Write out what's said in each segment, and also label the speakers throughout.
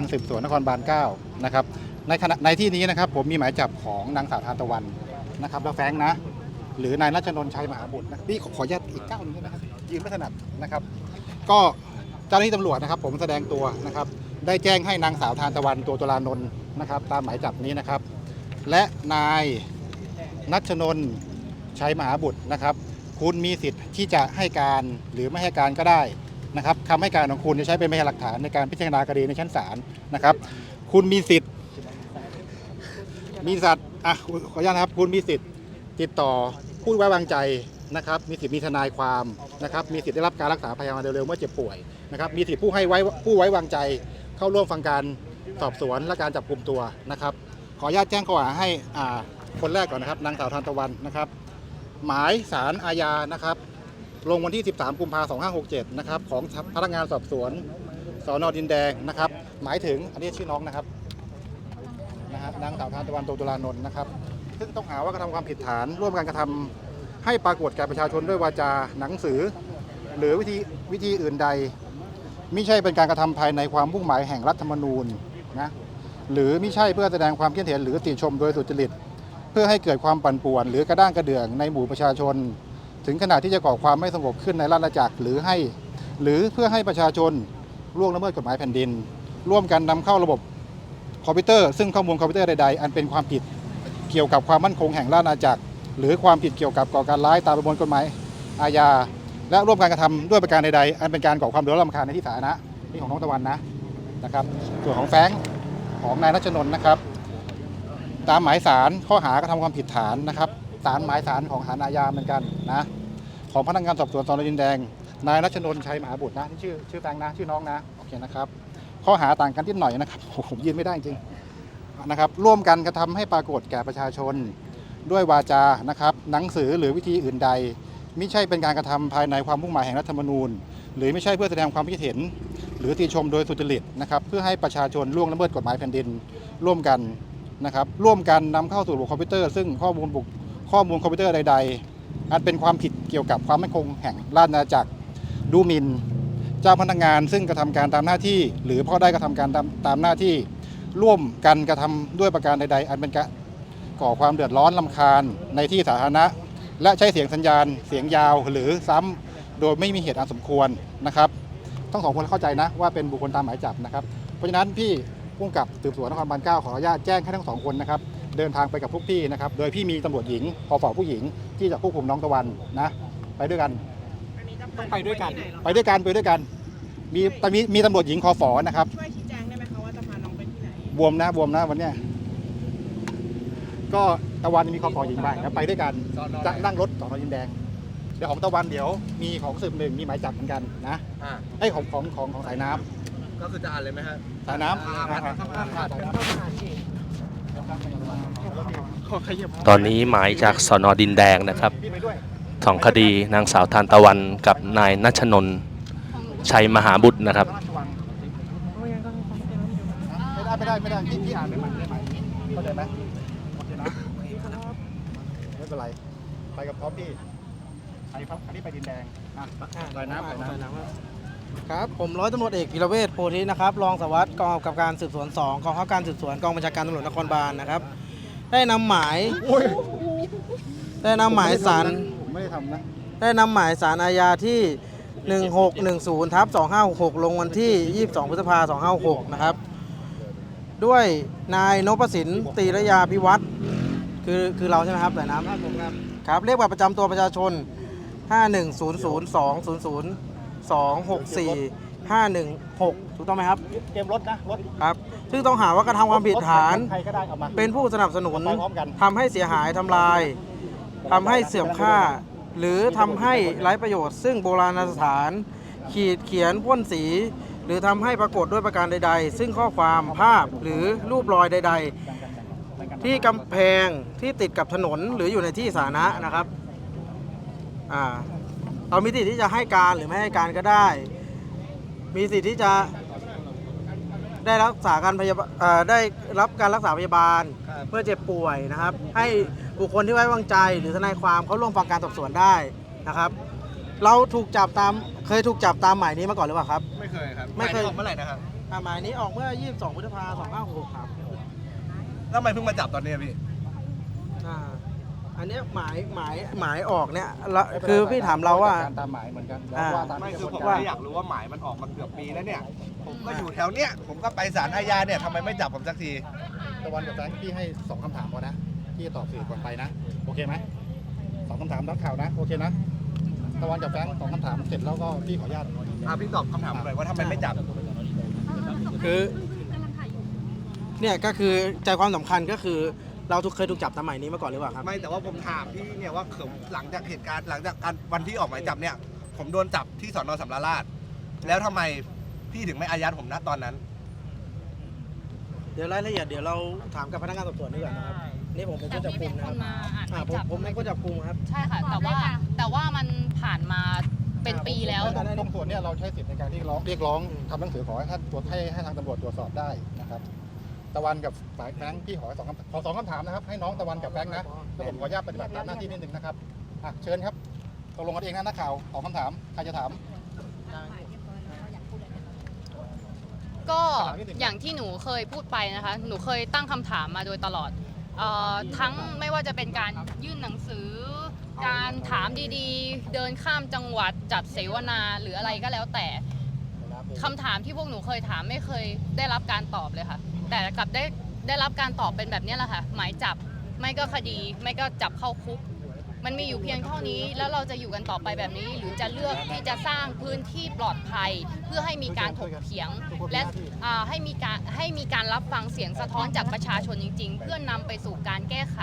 Speaker 1: การสืบสวนนครบาล9นะครับในขณะในที่นี้นะครับผมมีหมายจับของนางสาวทานตะวันนะครับแล้วแฟงนะ หรือนายรัชนนท์ชัยมหาบุตรนะพี่ขอขอนุญาตอีกเก้าหนึงได้ไหมครับยืนไม่ถนัดนะครับ ก็เจ้าหน้าที่ตำรวจนะครับ ผมแสดงตัวนะครับ ได้แจ้งให้นางสาวทานตะวันตัวตุลานนท์นะครับ ตามหมายจับนี้นะครับ และนายนัชนนท์ชัยมหาบุตรนะครับ คุณมีสิทธิ์ที่จะให้การหรือไม่ให้การก็ได้ นะครับคำให้การของคุณจะใช้เป็นพยานหลักฐานในการพิจารณาคดีในชั้นศาลนะครับ คุณมีสิทธิ์ มีสัตว์อะขออนุญาตนะครับ คุณมีสิทธิ์ติดต่อผู้ไว้วางใจนะครับ มีสิทธิ์มีทนายความนะครับ มีสิทธิ์ได้รับการรักษาพยาบาลเร็วๆเมื่อเจ็บป่วยนะครับ มีสิทธิ์ผู้ให้ไว้ผู้ไว้วางใจ เข้าร่วมฟังการสอบสวนและการจับกลุ่มตัวนะครับ ขออนุญาตแจ้งข้อหาให้อ่าคนแรกก่อนนะครับ นางสาวทานตะวันนะครับ หมายสารอาญานะครับ ลงวันที่ 13 กุมภาพันธ์2567 นะครับ ของพนักงานสอบสวนสอนอดินแดงนะครับ หมายถึงอันนี้ชื่อน้องนะครับนะฮะนางสาวทานตะวันโตตุลานนท์นะครับ ซึ่งต้องหาว่ากระทำความผิดฐาน ร่วมกันกระทำให้ปรากฏแก่ประชาชนด้วยวาจาหนังสือ หรือวิธีวิธีอื่นใดไมิใช่เป็นการกระทำภายในความมุ่งหมายแห่งรัฐธรรมนูญนะหรือไมิใช่เพื่อแสดงความคิดเห็นหรือติชมโดยสุจริต เพื่อให้เกิดความปั่นป่วน หรือกระด้างกระเดื่องในหมู่ประชาชน ถึงขนาดที่จะก่อความไม่สงบขึ้นในราชอาณาจักรหรือให้ หรือเพื่อให้ประชาชนล่วงละเมิดกฎหมายแผ่นดิน ร่วมกันนำเข้าระบบคอมพิวเตอร์ ซึ่งข้อมูลคอมพิวเตอร์ใดๆ อันเป็นความผิดเกี่ยวกับความมั่นคงแห่งราชอาณาจักร หรือความผิดเกี่ยวกับก่อการร้ายตามประมวลกฎหมายอาญาและร่วมการกระทำด้วยประการใดๆ อันเป็นการก่อความเดือดร้อนรำคาญในที่สาธารณะนี่ของน้องตะวันนะนะครับ ส่วนของแฟงของนายรัชนนท์นะครับ ตามหมายสารข้อหากระทำความผิดฐานนะครับ สารหมายสารของฐานอาญาเหมือนกันนะของพนักงานสอบสวนสอนอดินแดง นายรัชนนท์ชัยมหาบุตรนะนี่ชื่อชื่อแฟงนะชื่อน้องนะโอเคนะครับข้อหาต่างกันนิดหน่อยนะครับผมยืนไม่ได้จริงนะครับร่วมกันกระทำให้ปรากฏแก่ประชาชน ด้วยวาจานะครับหนังสือหรือวิธีอื่นใดไม่ใช่เป็นการกระทำภายในความมุ่งหมายแห่งรัฐธรรมนูญ หรือไม่ใช่เพื่อแสดงความคิดเห็น หรือติชมโดยสุจริตนะครับเพื่อให้ประชาชนล่วงละเมิดกฎหมายแผ่นดิน ร่วมกันนะครับร่วมกันนำเข้าสู่ระบบคอมพิวเตอร์ ซึ่งข้อมูลบุค ข้อมูลคอมพิวเตอร์ใด ๆ อาจเป็นความผิดเกี่ยวกับความมั่นคงแห่งราชอาณาจักรดูหมิ่นเจ้าพนักงานซึ่งกระทำการตามหน้าที่ หรือพ่อได้กระทำการตามตามหน้าที่ ร่วมกันกระทำด้วยประการใด ๆ อันเป็นการก่อความเดือดร้อนลำคาญในที่สาธารณะ และใช้เสียงสัญญาณ เสียงยาวหรือซ้ำโดยไม่มีเหตุอันสมควรนะครับต้องสองคนเข้าใจนะว่าเป็นบุคคลตามหมายจับนะครับ เพราะฉะนั้นพี่ผู้กำกับสืบสวนนครบาล9ขออนุญาตแจ้งให้ทั้งสองคนนะครับ เดินทางไปกับพวกพี่นะครับ โดยพี่มีตำรวจหญิงพอฝอผู้หญิง ที่จะควบคุมน้องตะวันนะ ไปด้วยกัน
Speaker 2: ต้องไปด้วยกัน
Speaker 1: ไปด้วยกันไปด้วยกัน มีแต่มีมีตำรวจหญิงคอฝอนะครับ
Speaker 3: ช่วยชี้แจงได้ไหมคะว่าจะพาน้องไปที่ไหน
Speaker 1: บวมนะบวมนะวันเนี้ยก็ตะวันมีคอฝอหญิงไปนะไปด้วยกันจะนั่งรถสอนอยินแดง เดี๋ยวของตะวันเดี๋ยวมีของสืบหนึ่งมีหมายจับเหมือนกันนะ
Speaker 2: อ่า
Speaker 1: ไอ้ของของของของสายน้ำ
Speaker 2: ก็คือจะอ่านเลยไหมฮะ
Speaker 1: สายน้ำ
Speaker 2: อ่าอ่าอ่าอ่า
Speaker 1: อ่าสายน้ำ
Speaker 2: ขอขยับ
Speaker 4: ตอนนี้หมายจากสอนอดินแดงนะครับสองคดีนางสาวทานตะวันกับนายนัชนน์ชัยมหาบุตรนะครับ
Speaker 1: ไม่ได้ไม่ได้ไม่ได้พี่พี่อ่านไม่หมายไม่ไหมายเข้าใจไหมโอเคนะไม่เป็นไรไปกับพร้อมพี่ไปครับอันนี้ไปดินแดงอะลอยน้ำลอยน้ำ
Speaker 5: ครับผมร้อยตำรวจเอกพิรเวศโพธินะครับรองสารวัสดิ์กองกำกับการสืบสวน 2 กองข้าการสืบสวนกองบัญชาการตำรวจนครบาลนะครับ ได้นำหมายได้นำหมายสาร
Speaker 1: ผมไม่ได้ทำนะ
Speaker 5: ได้นำหมายสารอาญาที่ 1610ทับ2566 ลงวันที่ 22 พฤษภาคม2566 นะครับ ด้วยนายนพสินตีระยาพิวัตรคือคือเราใช่ไหมครับแต่น้ำครับผมครับครับเรียกบัตรประจำตัวประชาชน 5100200264516 ถูกต้องไหมครับ
Speaker 1: เตรียมรถนะรถ
Speaker 5: ครับ ซึ่งต้องหาว่ากระทำความผิดฐาน
Speaker 1: ใครก็ได้เอามา
Speaker 5: เป็นผู้สนับสนุน
Speaker 1: ไปพร้อมกัน
Speaker 5: ทำให้เสียหายทำลายทำให้เสื่อมค่า หรือทำให้ไร้ประโยชน์ ซึ่งโบราณสถาน ขีดเขียนพ่นสี หรือทำให้ปรากฏด้วยประการใด ๆ ซึ่งข้อความภาพหรือรูปรอยใด ๆ ที่กำแพงที่ติดกับถนนหรืออยู่ในที่สาธารณะนะครับอ่าเรามีสิทธิ์ที่จะให้การหรือไม่ให้การก็ได้ มีสิทธิ์ที่จะได้รักษาการพยาบาลเอ่อได้รับการรักษาพยาบาลเมื่อเจ็บป่วยนะครับ ให้บุคคลที่ไว้วางใจ หรือทนายความเขาร่วมฟังการสอบสวนได้นะครับ เราถูกจับตามเคยถูกจับตามหมายนี้มาก่อนหรือเปล่าครับ
Speaker 2: ไม่เคยครับ
Speaker 5: ไม่เคย
Speaker 2: หายออกเมื่อไหร่นะครับ
Speaker 5: อ่าหมายนี้ออกเมื่อ 22พฤษภาคม2566ครับ
Speaker 2: แล้วทำไมเพิ่งมาจับตอนนี้พี่
Speaker 5: อ่า อันเนี้ยหมายหมายหมายออกเนี่ยละคือพี่ถามเราว่า
Speaker 1: การตามหมายเหมือนกัน
Speaker 5: อ่า
Speaker 1: ว่าตาม
Speaker 2: ไม่
Speaker 1: ที่
Speaker 2: คือก
Speaker 1: ระ
Speaker 2: ผ
Speaker 1: บ
Speaker 2: ม
Speaker 1: วนการ
Speaker 2: ไม่อยากรู้ว่าหมายมันออกมาเกือบปีแล้วเนี่ย ผมก็อยู่แถวเนี้ยผมก็ไปศาลอาญาเนี่ยทำไมไม่จับผมสักที
Speaker 1: ตะวันกับแฟรงค์พี่ให้สองคำถามพอนะพี่ตอบสื่อก่อนไปนะ โอเคไหมสองคำถามนักข่าวนะ โอเคนะ ตะวันกับแฟรงค์สองคำถามเสร็จแล้วก็พี่ขออนุญาต
Speaker 2: อะพี่ตอบคำถามหน่อยว่าทำไมไม่จับ
Speaker 5: คือ เนี่ยก็คือใจความสำคัญก็คือ เราทุกเคยถูกจับตามหมายนี้มาก่อนหรือเปล่าครับ
Speaker 2: ไม่แต่ว่าผมถามพี่เนี่ยว่าผมหลังจากเหตุการณ์หลังจากการวันที่ออกหมายจับเนี่ย ผมโดนจับที่สอนอสำราญราชแล้วทำไมพี่ถึงไม่อายัดผมณตอนนั้น
Speaker 5: เดี๋ยวรายละเอียดเดี๋ยวเราถามกับพนักงานสอบสวนดีกว่านะครับ นี่ผมเป็น
Speaker 6: แต่
Speaker 5: ผู้จับ
Speaker 6: พี่
Speaker 5: ก
Speaker 6: เป็
Speaker 5: ลุ่
Speaker 6: น
Speaker 5: มนะ
Speaker 6: ค
Speaker 5: ครับ
Speaker 6: นมาอ่านห
Speaker 5: อ่ามา
Speaker 6: ย
Speaker 5: ผม
Speaker 6: จับ
Speaker 5: ผมเป็นผู้จับกลุ่มครับ
Speaker 6: ใช่ค่ะ แต่ว่าแต่ว่ามันผ่านมาเป็นปีแล้ว
Speaker 1: ตรงตรงส่วนเนี้เราใช้สิทธิ์ในการเรียกร้องเรียกร้องทำหนังสือขอให้ท่านตรวจให้ให้ทางตำรวจตรวจสอบได้นะครับ ตะวันกับสายแฟรงค์พี่ขอสองคำขอสองคำถามนะครับ ให้น้องตะวันกับแฟรงค์นะแล้วผมขออนุญาตปฏิบัติตามหน้าที่นิดนึงนะครับอะเชิญครับตกลงกันเองนะนักข่าวสองคำถามใครจะถาม
Speaker 6: ก็
Speaker 1: ถามนิดหนึ่ง
Speaker 6: อย่างที่หนูเคยพูดไปนะคะ หนูเคยตั้งคำถามมาโดยตลอดเอ่อทั้งไม่ว่าจะเป็นการยื่นหนังสือ การถามดีๆ เดินข้ามจังหวัดจัดเสวนาหรืออะไรก็แล้วแต่คำถามที่พวกหนูเคยถามไม่เคยได้รับการตอบเลยค่ะ แต่กลับได้ได้รับการตอบเป็นแบบนี้แหละค่ะหมายจับไม่ก็คดี ไม่ก็จับเข้าคุก มันมีอยู่เพียงเท่านี้แล้วเราจะอยู่กันต่อไปแบบนี้ หรือจะเลือกที่จะสร้างพื้นที่ปลอดภัย เพื่อให้มีการถกเถียง และให้มีการให้มีการรับฟังเสียงสะท้อนจากประชาชนจริง ๆ เพื่อนำไปสู่การแก้ไข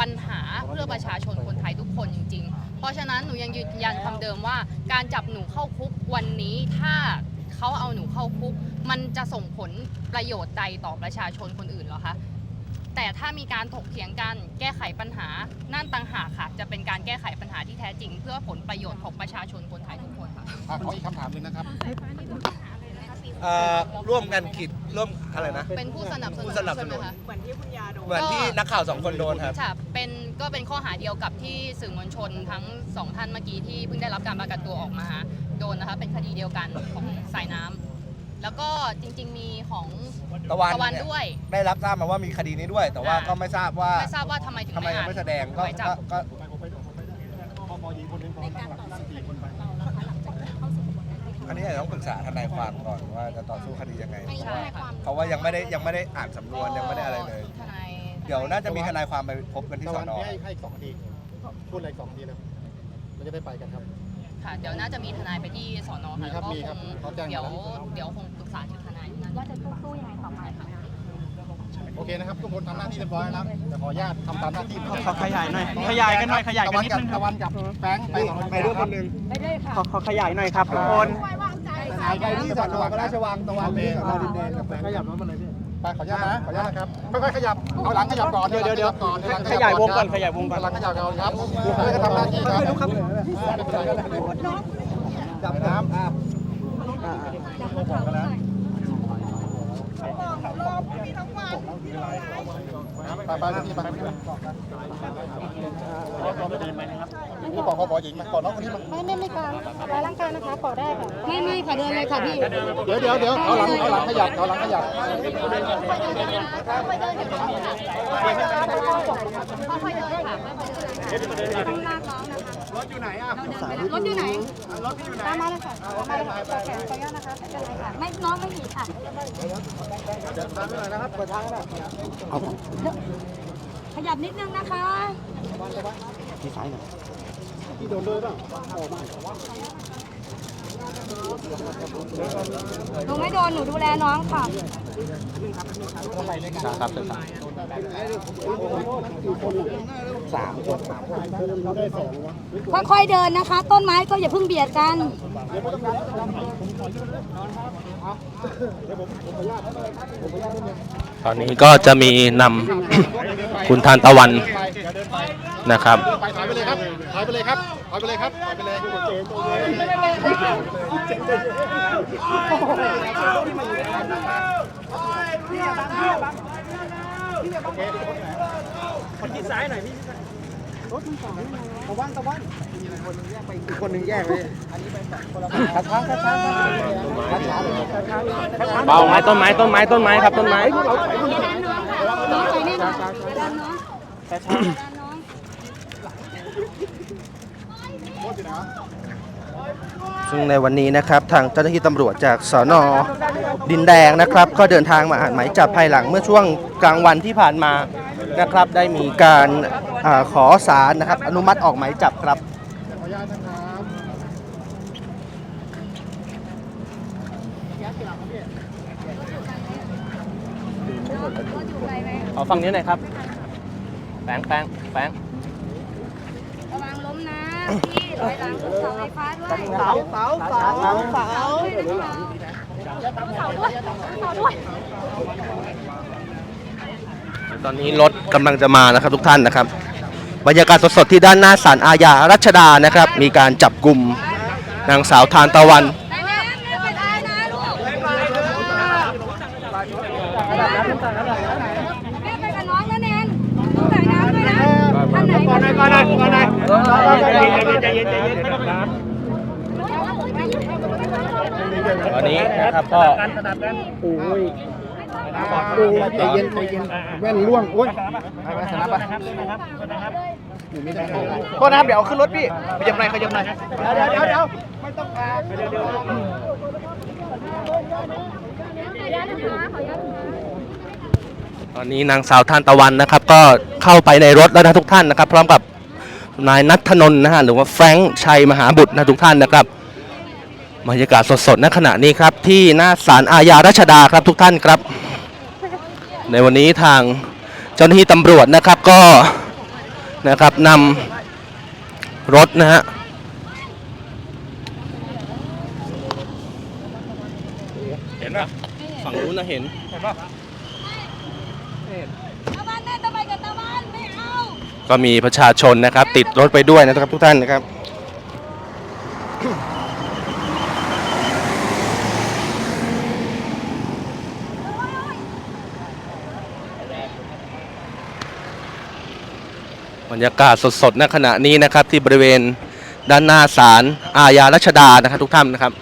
Speaker 6: ปัญหาเพื่อประชาชนคนไทยทุกคนจริง ๆ เพราะฉะนั้นหนูยังยืนยันคำเดิมว่า การจับหนูเข้าคุกวันนี้ถ้า เขาเอาหนูเข้าคุก มันจะส่งผลประโยชน์ใดต่อประชาชนคนอื่นเหรอคะแต่ถ้ามีการถกเถียงกันแก้ไขปัญหานั่นต่างหากค่ะ จะเป็นการแก้ไขปัญหาที่แท้จริง เพื่อผลประโยชน์ของประชาชนคนไทยทุกคนค่ะ
Speaker 1: อะขออีกคำถามหนึ่งนะครับ
Speaker 2: เอ่อร่วมกันขีดร่วมอะไรนะ
Speaker 6: เป็นผู้สนับสนุน
Speaker 2: ผู้สนับสนุน
Speaker 6: ใช่ไหมคะ
Speaker 3: เหมือนที่คุณยาโดน
Speaker 2: เหมือนที่นักข่าวสองคนโดนครับ
Speaker 6: ค่ะเป็นก็เป็นข้อหาเดียวกับที่สื่อมวลชนทั้งสองท่านเมื่อกี้ที่เพิ่งได้รับการประกันตัวออกมา โดนนะคะ เป็นคดีเดียวกันของสายน้ำแล้วก็จริง ๆ มีของ
Speaker 2: ตะวัน
Speaker 6: ตะวัน
Speaker 2: เนี่ย
Speaker 6: ด้วย
Speaker 2: ได้รับทราบมาว่ามีคดีนี้ด้วย แต่ว่า
Speaker 6: อ่า
Speaker 2: ก็ไม่ทราบว่า
Speaker 6: ไม่ทราบว่าทำไมถึง
Speaker 2: ทำไม
Speaker 6: ไม่
Speaker 2: ยัง
Speaker 6: อ่าน
Speaker 2: ไม่แสดงก็
Speaker 6: หมายจั
Speaker 2: ก็
Speaker 6: บ
Speaker 2: ก็
Speaker 1: พอยิงคนนึงพอนั่งสี่คนไป
Speaker 2: อันนี้อาจจะต้องปรึกษาทนายความก่อนว่าจะต่อสู้คดียังไง
Speaker 6: ใช่ค่ะ
Speaker 2: เพราะว่ายังไม่ได้ยังไม่ได้อ่านสำนวนยังไม่ได้อะไรเลย
Speaker 6: ทนาย
Speaker 2: เดี๋ยวน่าจะมีทนายความไปพบกันที่
Speaker 1: ตะ
Speaker 2: ส
Speaker 1: วั
Speaker 2: อนนอ
Speaker 1: พี่ให้ให้อีกสองนาทีพูดอะไรอีกสองนาทีแล้วเราจะได้ไปกันครับ
Speaker 6: ค่ะ เดี๋ยวน่าจะมีทนายไปที่สอนอ
Speaker 1: มี
Speaker 6: ค่ะ
Speaker 1: ครับ
Speaker 6: แล้วก็
Speaker 1: มี
Speaker 6: ค
Speaker 1: ครับ
Speaker 6: ง
Speaker 1: เขาแจ้งมา
Speaker 6: เดี๋ยว
Speaker 1: แล้ว
Speaker 6: เดี๋ยวคงปรึกษาที่ทนายนั้น
Speaker 7: ว่าจะสู้ยังไงต่อไปคะ
Speaker 1: โอเคนะครับทุกคนทำหน้าที่เรียบร้อยแล้วแต่ขออนุญาตทำตามหน้าที่เหมือนกัน
Speaker 5: ขอขยายหน่อยขยายกันหน่อยขยายกันนิดนึง
Speaker 1: ตะวันกับแฟรงค์ไปสอง
Speaker 2: ไปด้วยคนหนึ่ง
Speaker 7: ไปเลยค่ะ
Speaker 5: ขอขอขยายหน่อยครับทุกคน
Speaker 2: ไปที่สอนอพระราชวังตะวันที่สอนอดินแดงกับแฟน
Speaker 5: ขยับรถมาเลยพี่
Speaker 1: ไปขออนุญาตนะขออนุญาตนะครับค่อยๆขยับเอาหลังขยับก่อน
Speaker 5: เดี๋ยวเดี๋ยวเดี๋ยว
Speaker 1: ก่อน
Speaker 5: ขยายวงก่อนขยายวงก่อน
Speaker 1: หลังขยับก่อนครับเพื่อจะทำหน้าที่ครับ
Speaker 2: จับน้ำอะ
Speaker 1: ไปไปที่ไปพี่บอกเขอขอหญิงมาก่อนน้องคนนี้มา
Speaker 7: ไม่ไม่ไม่กลารร้ายร่างกายนะคะขอได้ค่ะไม่ไม่ค่ะเดินเลยค่ะพี่
Speaker 1: เดี๋ยวเดี๋ยวเดี๋ยวเอาหลังเอาหลังขยับเอาหลังขยับร ถอยู่ไหนอะ
Speaker 7: รถอยู่ไหน รถอยู่ไหนตามมาเลยค่ะตามมาเลยค่ะขอแขนขออนุญาตนะคะไม่เป็นไรค่ะ ไม่น้องไม่หนีค่ะ
Speaker 1: เดี๋ยวตามไปหน่อยนะครับเปิดทางให้หน่อย
Speaker 7: ขยับนิดนึงนะคะ
Speaker 1: ที่โดนด้วยเปล่า
Speaker 7: หนูไม่โดนหนูดูแลน้องค่ะ
Speaker 4: ครับ
Speaker 7: ค่อยๆเดินนะคะ ต้นไม้ก็อย่าเพิ่งเบียดกัน
Speaker 4: ตอนนี้ก็จะมีนำคุณทานตะวัน
Speaker 1: ไปเดี๋ยวเดินไป
Speaker 4: นะครับ
Speaker 1: ไปถอยไปเลยครับถอยไปเลยครับ ไปเลยครับไปเลย
Speaker 5: คนที่ซ้ายหน่อยพี่รถมันสองตะวันตะวันคนหนึ่งแยกไปอันนี้ไปคนละกระช้างกระช้างกระช้างกระช้าง
Speaker 4: เบาไม้ต้นไม้ต้นไม้ต้นไม้ครับต้นไม้
Speaker 7: ช้าช้า
Speaker 5: ช้า
Speaker 7: ช้าช้า
Speaker 8: ซึ่งในวันนี้นะครับทางเจ้าหน้าที่ตำรวจจากสอนอดินแดงนะครับ ก็เดินทางมาอ่านหมายจับภายหลังเมื่อช่วงกลางวันที่ผ่านมานะครับได้มีการอาขอสารนะครับ อนุมัติออกหมายจับครับ
Speaker 7: รถอยู่ไกลไหม
Speaker 4: ขอฝั่งนี้หน่อยครับ แป้งแป้งแป้ง
Speaker 7: ระวังล้มนะพี่ ถอยหลังเสาไฟฟ้าด้วย
Speaker 5: เสาเสาเสา
Speaker 7: เสาด้วยเสาด้วย
Speaker 8: ตอนนี้รถกำลังจะมานะครับทุกท่านนะครับ บรรยากาศสดๆที่ด้านหน้าศาลอาญารัชดานะครับ มีการจับกลุ่มนางสาวทานตะวัน
Speaker 7: ได้ไหมไม่เป็นไรนะลูกแม่ไปกับน้องนะแนนดูสายน้ำด้วยนะท่านไหนก่อนไหนก่อนไหนก่อนไหน
Speaker 4: ตอนนี้นะครับก็
Speaker 5: ใจเย็นใจเย็นแว่นล่วงโอ้ย
Speaker 1: ไปไปชนะไป
Speaker 5: โทษนะครับเดี๋ยวขึ้นรถพี่ขยับหน่อยขยับหน่อยเดี๋ยวเดี๋ยวเดี๋ยว
Speaker 4: ตอนนี้นางสาวทานตะวันนะครับ ก็เข้าไปในรถแล้วนะทุกท่านนะครับ พร้อมกับ นายนัทธนนท์นะฮะหรือว่าแฟรงค์ชัยมหาบุตรนะทุกท่านนะครับบรรยากาศสดๆณขณะนี้ครับที่หน้าศาลอาญารัชดาครับทุกท่านครับ ในวันนี้ทางเจ้าหน้าที่ตำรวจนะครับก็นะครับนำรถนะฮะเห็นป่ะฝั่งนู้นนะเห็น
Speaker 7: ตะวันแม่ทำไมกับตะวันไม่เอา
Speaker 4: ก็มีประชาชนนะครับ ติดรถไปด้วยนะครับทุกท่านนะครับ บรรยากาศสดๆณขณะนี้นะครับที่บริเวณด้านหน้าศาลอาญารัชดานะครับทุกท่านนะครับ